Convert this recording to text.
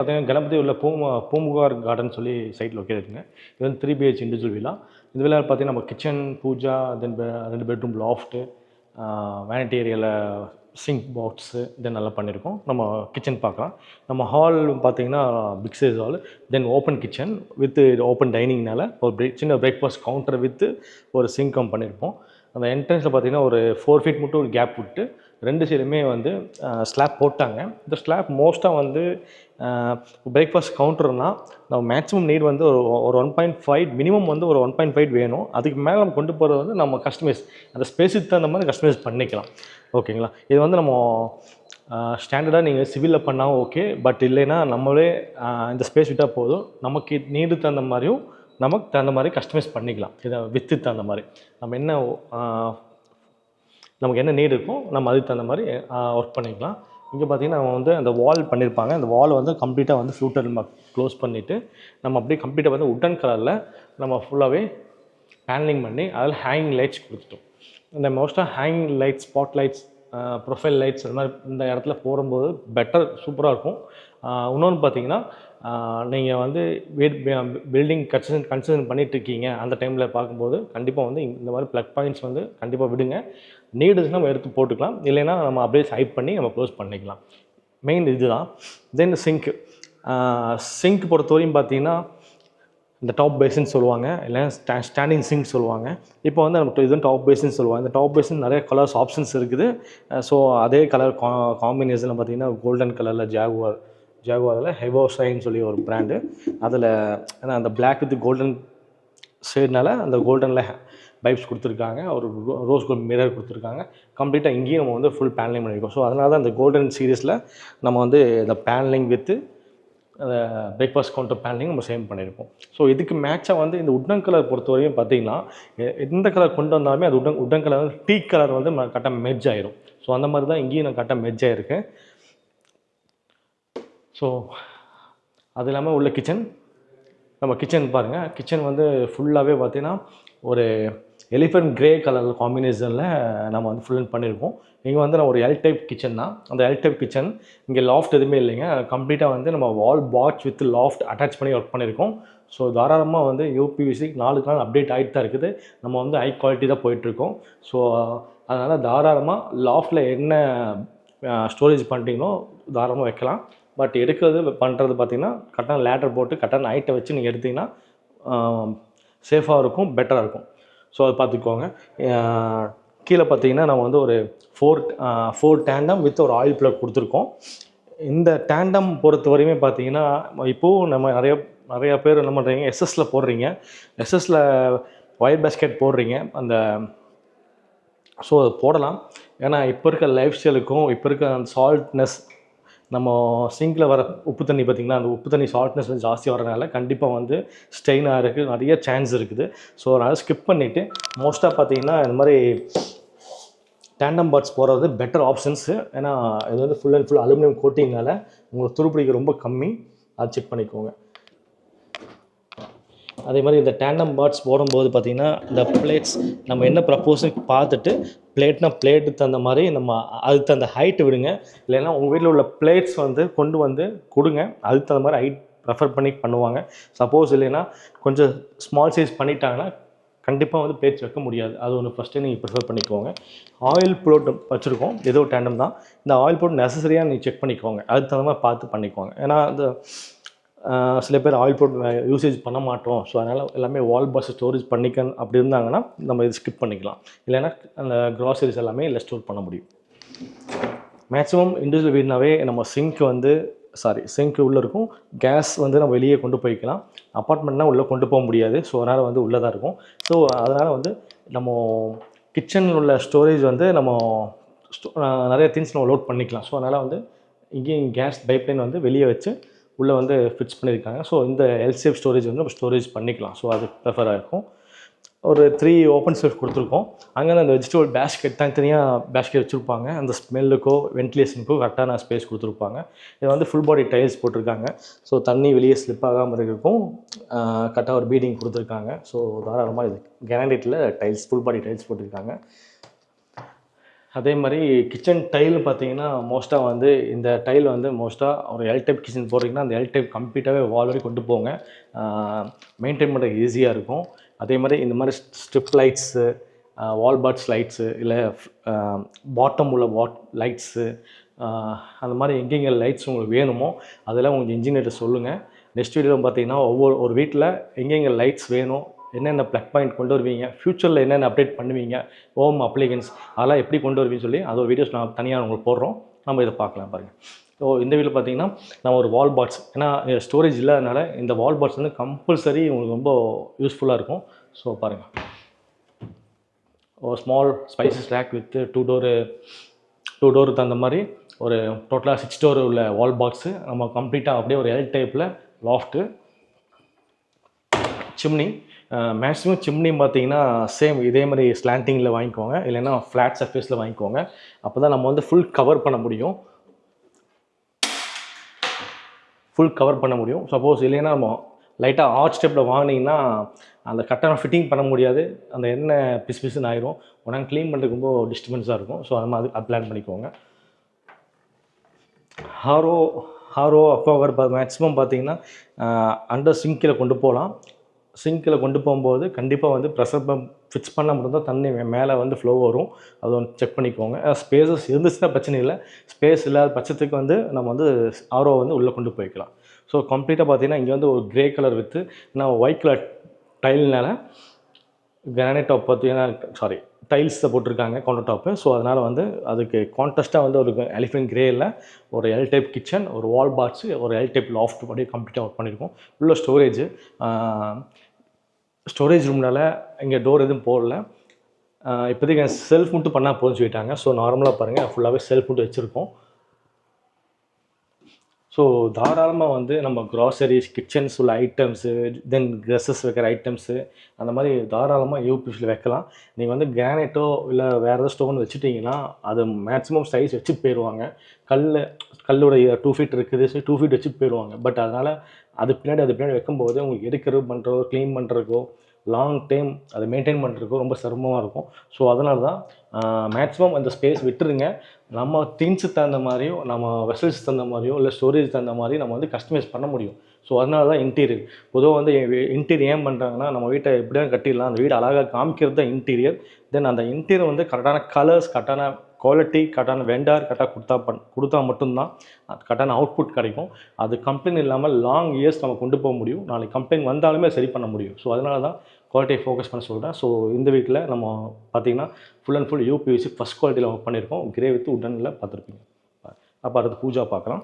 பார்த்தீங்கன்னா கணபதி உள்ள பூமு பூம்புகார் கார்டன் சொல்லி சைட் லொக்கேட் இருக்குங்க. இது வந்து த்ரீ பிஹெச் இண்டிவிஜுவல் விழா இந்த விழா பார்த்தீங்கன்னா நம்ம கிச்சன் பூஜா தென் ரெண்டு பெட்ரூம் லாஃப்ட்டு வேனிட்டி ஏரியாவில் சிங்க் பாக்ஸு தென் நல்லா பண்ணியிருக்கோம் நம்ம கிச்சன் பார்க்கலாம். நம்ம ஹால் பார்த்தீங்கன்னா big size hall then open kitchen with open டைனிங்னால ஒரு பிரேக் சின்ன பிரேக்ஃபாஸ்ட் கவுண்டர் வித்து ஒரு சிங்கம் பண்ணியிருப்போம் அந்த என்ட்ரன்ஸில் பார்த்தீங்கன்னா ஒரு ஃபோர் ஃபீட் மட்டும் ஒரு கேப் விட்டு ரெண்டு சைடுமே வந்து ஸ்லாப் போட்டாங்க. இந்த ஸ்லாப் மோஸ்ட்டாக வந்து பிரேக்ஃபாஸ்ட் கவுண்டர்னால் நம்ம மேக்ஸிமம் நீட் வந்து ஒரு ஒரு ஒன் பாயிண்ட் ஃபைவ் மினிமம் வந்து ஒரு ஒன் பாயிண்ட் ஃபைவ் வேணும். அதுக்கு மேலே நம்ம கொண்டு போகிறது வந்து நம்ம கஸ்டமைஸ் அந்த ஸ்பேஸுக்கு தகுந்த மாதிரி கஸ்டமைஸ் பண்ணிக்கலாம். ஓகேங்களா இது வந்து நம்ம ஸ்டாண்டர்டாக நீங்கள் சிவிலில் பண்ணால் ஓகே பட் இல்லைன்னா நம்மளே இந்த ஸ்பேஸ் விட்டால் போதும். நமக்கு நீடு தகுந்த மாதிரியும் நமக்கு தகுந்த மாதிரி கஸ்டமைஸ் பண்ணிக்கலாம். இதை வித்து தகுந்த மாதிரி. நம்ம என்ன நமக்கு என்ன நீட் இருக்கோ நம்ம அதுக்கு தகுந்த மாதிரி ஒர்க் பண்ணிக்கலாம். இங்கே பார்த்தீங்கன்னா நம்ம வந்து அந்த வால் பண்ணியிருப்பாங்க அந்த வால் வந்து கம்ப்ளீட்டாக வந்து ஃப்ளூட்டர் நம்ம க்ளோஸ் பண்ணிவிட்டு நம்ம அப்படியே கம்ப்ளீட்டாக வந்து உட்டன் கலரில் நம்ம ஃபுல்லாகவே பேனலிங் பண்ணி அதில் ஹேங்கிங் லைட்ஸ் கொடுத்துட்டோம். இந்த மோஸ்ட்டாக hanging lights spot lights profile lights அது மாதிரி இந்த இடத்துல போடும்போது பெட்டர் சூப்பராக இருக்கும். இன்னொன்று பார்த்தீங்கன்னா நீங்கள் வந்து வீட் பில்டிங் கன்சன் கன்சிடர் பண்ணிட்டு இருக்கீங்க அந்த டைமில் பார்க்கும்போது கண்டிப்பாக வந்து இந்த மாதிரி ப்ளக் பாயிண்ட்ஸ் வந்து கண்டிப்பாக விடுங்க. நீடுச்சுன்னா நம்ம எடுத்து போட்டுக்கலாம். இல்லைன்னா நம்ம அப்படியே ஹைட் பண்ணி நம்ம க்ளோஸ் பண்ணிக்கலாம். மெயின் இதுதான். தென் சிங்க் சிங்க் பொறுத்தவரையும் பார்த்தீங்கன்னா இந்த டாப் பேஸுன்னு சொல்லுவாங்க. இல்லை ஸ்டா ஸ்டாண்டிங் சிங்க் சொல்லுவாங்க. இப்போ வந்து நமக்கு இது டாப் பேஸுன்னு சொல்லுவாங்க. இந்த டாப் பேஸின் நிறைய கலர்ஸ் ஆப்ஷன்ஸ் இருக்குது. ஸோ அதே கலர் கா காம்பினேஷனில் பார்த்தீங்கன்னா கோல்டன் கலரில் ஜாகுவார் ஜாகுவாரில் ஹெவோசைன்னு சொல்லி ஒரு பிராண்டு அதில் ஏன்னா அந்த பிளாக் வித் கோல்டன் ஷேட்னால அந்த கோல்டனில் பைப்ஸ் கொடுத்துருக்காங்க. ஒரு ரோஸ் கோல்ட் மிரர் கொடுத்துருக்காங்க. கம்ப்ளீட்டாக இங்கேயும் நம்ம வந்து ஃபுல் பேனலிங் பண்ணியிருக்கோம் ஸோ அதனால தான் அந்த கோல்டன் சீரீஸில் நம்ம வந்து இந்த பேனலிங் வித்து அந்த பிரேக்ஃபாஸ்ட் கவுண்டர் பேனலிங் நம்ம சேம் பண்ணியிருப்போம் ஸோ இதுக்கு மேட்சாக வந்து இந்த உட்டன் கலர் பொறுத்தவரையும் பார்த்தீங்கன்னா எ- எந்த கலர் கொண்டு வந்தாலுமே அது உடன் உட்டன் கலர் வந்து டீ கலர் வந்து கரெக்டாக மெர்ஜ் ஆயிரும். ஸோ அந்த மாதிரி தான் இங்கேயும் நான் கரெக்டாக மெர்ஜ் ஆயிருக்கேன். ஸோ அது இல்லாமல் உள்ள கிச்சன் நம்ம கிச்சன் பாருங்கள் கிச்சன் வந்து ஃபுல்லாகவே பார்த்தீங்கன்னா ஒரு எலிஃபென்ட் கிரே கலர் காம்பினேஷனில் நம்ம வந்து ஃபுல் அண்ட் பண்ணியிருக்கோம் இங்கே வந்து நான் ஒரு எல் டைப் கிச்சன் தான் அந்த எல் டைப் கிச்சன் இங்கே லாஃப்ட் எதுவுமே இல்லைங்க. கம்ப்ளீட்டாக வந்து நம்ம wall patch with loft attach பண்ணி ஒர்க் பண்ணியிருக்கோம் ஸோ தாராளமாக வந்து யூபிவிசி நாளுக்கு நாள் அப்டேட் ஆகிட்டு தான் இருக்குது. நம்ம வந்து ஹை குவாலிட்டி தான் போயிட்டுருக்கோம். ஸோ அதனால் தாராளமாக லாஃப்டில் என்ன ஸ்டோரேஜ் பண்ணுறீங்களோ தாராளமாக வைக்கலாம். பட் எடுக்கிறது பண்ணுறது பார்த்தீங்கன்னா கரெக்டான லேட்டர் போட்டு கரெக்டான ஹைட்டை வச்சு நீங்கள் எடுத்தீங்கன்னா சேஃபாக இருக்கும் பெட்டராக இருக்கும். ஸோ அதை பார்த்துக்கோங்க. கீழே பார்த்தீங்கன்னா நம்ம வந்து ஒரு ஃபோர் ஃபோர் டேண்டம் வித் ஒரு ஆயில் ப்ளக் கொடுத்துருக்கோம். இந்த டேண்டம் பொறுத்த வரையுமே பார்த்தீங்கன்னா இப்போது நம்ம நிறைய நிறையா பேர் என்ன பண்ணுறீங்க எஸ்எஸில் போடுறீங்க. எஸ்எஸில் ஒயர் பேஸ்கெட் போடுறீங்க. அந்த ஸோ அது போடலாம். ஏன்னா இப்போ இருக்க லைஃப் ஸ்டைலுக்கும் இப்போ இருக்க அந்த சால்ட்னஸ் நம்ம சிங்கில் வர உப்பு தண்ணி பார்த்திங்கன்னா அந்த உப்பு தண்ணி ஷார்ட்னஸ் வந்து ஜாஸ்தி வரனால கண்டிப்பாக வந்து ஸ்டெயினாக இருக்குது நிறைய சான்ஸ் இருக்குது. ஸோ அதனால் ஸ்கிப் பண்ணிவிட்டு மோஸ்ட்டாக பார்த்தீங்கன்னா இந்த மாதிரி டேண்டம் பார்ட்ஸ் போடுறது பெட்டர் ஆப்ஷன்ஸு ஏன்னா இது வந்து ஃபுல் அண்ட் ஃபுல் அலுமினியம் கோட்டிங்னால உங்களுக்கு துருப்பிடிக்க ரொம்ப கம்மி. அது செக் பண்ணிக்கோங்க. அதே மாதிரி இந்த டேண்டம் பார்ட்ஸ் போடும்போது பார்த்தீங்கன்னா இந்த பிளேட்ஸ் நம்ம என்ன ப்ரப்போஸும் பார்த்துட்டு பிளேட்னா பிளேட்டு தகுந்த மாதிரி நம்ம அதுக்கு தகுந்த ஹைட்டு விடுங்க. இல்லைன்னா உங்கள் வீட்டில் உள்ள பிளேட்ஸ் வந்து கொண்டு வந்து கொடுங்க. அதுக்கு தகுந்த மாதிரி ஹைட் ப்ரெஃபர் பண்ணி பண்ணுவாங்க. சப்போஸ் இல்லைன்னா கொஞ்சம் ஸ்மால் சைஸ் பண்ணிட்டாங்கன்னா கண்டிப்பாக வந்து பிளேட்ஸ் வைக்க முடியாது. அது ஒன்று ஃபஸ்ட்டு நீங்கள் ப்ரிஃபர் பண்ணிக்கோங்க. ஆயில் ப்ளோட் வச்சுருக்கோம். ஏதோ டேண்டம் தான். இந்த ஆயில் ப்ளோட் நெசசரியாக நீங்கள் செக் பண்ணிக்கோங்க. அதுக்கு தகுந்த மாதிரி பார்த்து பண்ணிக்கோங்க. ஏன்னா அந்த சில பேர் ஆயில் போட் யூசேஜ் பண்ண மாட்டோம். ஸோ அதனால் எல்லாமே வால் பஸ் ஸ்டோரேஜ் பண்ணிக்க அப்படி இருந்தாங்கன்னா நம்ம இது ஸ்கிப் பண்ணிக்கலாம். இல்லைன்னா அந்த க்ராசரிஸ் எல்லாமே இல்லை ஸ்டோர் பண்ண முடியும். மேக்ஸிமம் இண்டிவிஜுவல் வீடுனாவே நம்ம சிங்க் வந்து சாரி சிங்க் உள்ளே இருக்கும். கேஸ் வந்து நம்ம வெளியே கொண்டு போய்க்கலாம். அப்பார்ட்மெண்ட்னால் உள்ளே கொண்டு போக முடியாது. ஸோ அதனால் வந்து உள்ளே தான் இருக்கும். ஸோ அதனால் வந்து நம்ம கிச்சனில் உள்ள ஸ்டோரேஜ் வந்து நம்ம ஸ்டோ- நிறைய திங்ஸ் நம்ம லோட் பண்ணிக்கலாம். ஸோ அதனால் வந்து இங்கேயும் கேஸ் பைப்லைன் வந்து வெளியே வச்சு உள்ளே வந்து ஃபிட்ஸ் பண்ணியிருக்காங்க. ஸோ இந்த எல்சிஎஃப் ஸ்டோரேஜ் வந்து நம்ம ஸ்டோரேஜ் பண்ணிக்கலாம். ஸோ அது ப்ரிஃபராக இருக்கும். ஒரு த்ரீ ஓப்பன் செல்ஃப் கொடுத்துருக்கோம். அங்கே அந்த வெஜிடபிள் பேஸ்கெட் தனித்தனியாக பேஸ்கெட் வச்சுருப்பாங்க. அந்த ஸ்மெல்லுக்கோ வென்டிலேஷனுக்கோ கரெக்டான ஸ்பேஸ் கொடுத்துருப்பாங்க. இது வந்து ஃபுல் பாடி டைல்ஸ் போட்டிருக்காங்க. ஸோ தண்ணி வெளியே ஸ்லிப் ஆகாமல் இருக்கும் கரெக்டாக ஒரு பீடிங் கொடுத்துருக்காங்க. ஸோ தாராளமாக இது கேரண்டிட்டில் டைல்ஸ் ஃபுல் பாடி டைல்ஸ் போட்டிருக்காங்க. அதே மாதிரி கிச்சன் டைல் பார்த்தீங்கன்னா மோஸ்ட்டாக வந்து இந்த டைல் வந்து மோஸ்ட்டாக ஒரு எல் டைப் கிச்சன் போடுறீங்கன்னா அந்த எல் டைப் கம்ப்ளீட்டாகவே வால் வரைக்கும் கொண்டு போங்க. மெயின்டைன் பண்ணுறது ஈஸியாக இருக்கும். அதே மாதிரி இந்த மாதிரி strip lights wall pots lights இல்லை பாட்டம் உள்ள வாட் லைட்ஸு அந்த மாதிரி எங்கெங்கே லைட்ஸ் உங்களுக்கு வேணுமோ அதெல்லாம் உங்கள் இன்ஜினியர்கிட்ட சொல்லுங்கள் நெக்ஸ்ட் வீடியோவில் பார்த்தீங்கன்னா ஒவ்வொரு ஒரு வீட்டில் எங்கெங்கே லைட்ஸ் வேணும் என்னென்ன ப்ளக் பாயிண்ட் கொண்டு வருவீங்க? ஃப்யூச்சரில் என்னென்ன அப்டேட் பண்ணுவீங்க? ஹோம் அப்ளிகன்ஸ் அதெல்லாம் எப்படி கொண்டு வருவீங்கன்னு சொல்லி அது ஒரு வீடியோஸ் நான் தனியாக உங்களுக்கு போடுறோம். நம்ம இதை பார்க்கலாம் பாருங்கள் ஸோ இந்த வீடியோ பார்த்தீங்கன்னா நான் ஒரு வால் பாட்ஸ் ஏன்னா ஸ்டோரேஜ் இல்லாதனால இந்த வால் பாட்ஸ் வந்து கம்பல்சரி உங்களுக்கு ரொம்ப யூஸ்ஃபுல்லாக இருக்கும். ஸோ பாருங்கள் ஒரு small spices rack with two door two door தகுந்த மாதிரி ஒரு டோட்டலாக சிக்ஸ் டோர் உள்ள வால் பாக்ஸு நம்ம கம்ப்ளீட்டாக அப்படியே ஒரு எல் டைப்பில் லாஃப்ட்டு சிம்னி மேக்ஸிமம் சிம்னி பார்த்தீங்கன்னா சேம் இதே மாதிரி ஸ்லாண்டிங்கில் வாங்கிக்கோங்க. இல்லைன்னா ஃப்ளாட் சர்ஃபேஸில் வாங்கிக்கோங்க. அப்போ தான் நம்ம வந்து ஃபுல் கவர் பண்ண முடியும். ஃபுல் கவர் பண்ண முடியும். சப்போஸ் இல்லைன்னா நம்ம லைட்டாக ஆர்ச் ஸ்டெப்பில் வாங்கினீங்கன்னா அந்த கட்டணம் ஃபிட்டிங் பண்ண முடியாது. அந்த எண்ணெய் பிசு பிசுன்னு ஆயிரும். உடனே க்ளீன் பண்ணுறதுக்கு ரொம்ப டிஸ்டர்பன்ஸாக இருக்கும். ஸோ அது மாதிரி பிளான் பண்ணிக்கோங்க. ஹாரோ ஹாரோ அக்வாகர் மேக்ஸிமம் பார்த்தீங்கன்னா அண்டர் சிங்கில் கொண்டு போகலாம். சிங்கில் கொண்டு போகும்போது கண்டிப்பாக வந்து ப்ரெஷர் பம்ப் ஃபிக்ஸ் பண்ண மட்டும்தான் தண்ணி மேலே வந்து ஃப்ளோ வரும். அது ஒன்று செக் பண்ணிக்கோங்க. ஸ்பேஸஸ் இருந்துச்சுன்னா பிரச்சனை இல்லை. ஸ்பேஸ் இல்லாத பட்சத்துக்கு வந்து நம்ம வந்து ஆரோ வந்து உள்ளே கொண்டு போய்க்கலாம். ஸோ கம்ப்ளீட்டாக பார்த்தீங்கன்னா இங்கே வந்து ஒரு க்ரே கலர் வித்து நான் ஒயிட் கலர் டைல்னால கிரானைட் டாப் பார்த்தீங்கன்னா சாரி டைல்ஸை போட்டிருக்காங்க கவுண்டர் டாப்பு ஸோ அதனால் வந்து அதுக்கு கான்டெஸ்ட்டாக வந்து ஒரு எலிஃபென்ட் கிரேயில் ஒரு எல் டைப் கிச்சன் ஒரு வால் பாக்ஸு ஒரு எல் டைப் லாஃப்ட் அப்படியே கம்ப்ளீட்டாக ஒர்க் பண்ணியிருக்கோம் உள்ள ஸ்டோரேஜ் ஸ்டோரேஜ் ரூம்னால் இங்கே டோர் எதுவும் போடல. இப்போதைக்கு செல்ஃப் மட்டும் பண்ணால் போதும்னு சொல்லிட்டாங்க. ஸோ நார்மலாக பாருங்கள் ஃபுல்லாகவே செல்ஃப் மட்டும் வச்சுருக்கோம். ஸோ தாராளமாக வந்து நம்ம க்ராசரிஸ் கிச்சன்ஸ் உள்ள ஐட்டம்ஸு தென் ட்ரெஸ்ஸஸ் வைக்கிற ஐட்டம்ஸு அந்த மாதிரி தாராளமாக யூபிஎஸ்சில் வைக்கலாம். நீங்கள் வந்து கிரானைட்டோ இல்லை வேறு ஏதாவது ஸ்டோன் வச்சுட்டிங்கன்னா அது மேக்ஸிமம் சைஸ் வச்சு போயிடுவாங்க கல் கல்லுடைய டூ ஃபீட் இருக்குது டூ ஃபீட் வச்சு போயிடுவாங்க பட் அதனால் அது பின்னாடி அது பின்னாடி வைக்கும்போது உங்களுக்கு எடுக்கிறது பண்ணுறதோ க்ளீன் பண்ணுறதுக்கோ லாங் டைம் அதை மெயின்டைன் பண்ணுறதுக்கோ ரொம்ப சிரமமாக இருக்கும். ஸோ அதனால தான் மேக்ஸிமம் அந்த ஸ்பேஸ் விட்டுருங்க. நம்ம திங்ஸுக்கு தகுந்த மாதிரியோ நம்ம வெசல்ஸ் தகுந்த மாதிரியோ இல்லை ஸ்டோரேஜ் தகுந்த மாதிரி நம்ம வந்து கஸ்டமைஸ் பண்ண முடியும். ஸோ அதனால தான் இன்டீரியர் பொதுவாக வந்து இன்டீரியர் ஏன் பண்ணுறாங்கன்னா நம்ம வீட்டை எப்படியும் கட்டிடலாம். அந்த வீடு அழகாக காமிக்கிறது தான் இன்டீரியர் தென் அந்த இன்டீரியர் வந்து கரெக்டான கலர்ஸ் கரெக்டான குவாலிட்டி கரெக்டான வெண்டார் கரெக்டாக கொடுத்தா பண் கொடுத்தா மட்டும்தான் கரெக்டான அவுட்புட் கிடைக்கும். அது கம்ப்ளைண்ட் இல்லாமல் லாங் இயர்ஸ் நம்ம கொண்டு போக முடியும். நாளைக்கு கம்ப்ளைண்ட் வந்தாலுமே சரி பண்ண முடியும். ஸோ அதனால தான் குவாலிட்டியை ஃபோக்கஸ் பண்ண சொல்கிறேன் ஸோ இந்த வீட்டில் நம்ம பார்த்தீங்கன்னா full and full UPVC first குவாலிட்டியில் ஒர்க் பண்ணியிருக்கோம். கிரே வித் உடனில் பார்த்துருப்பீங்க அப்போ அடுத்து பூஜா பார்க்கலாம்.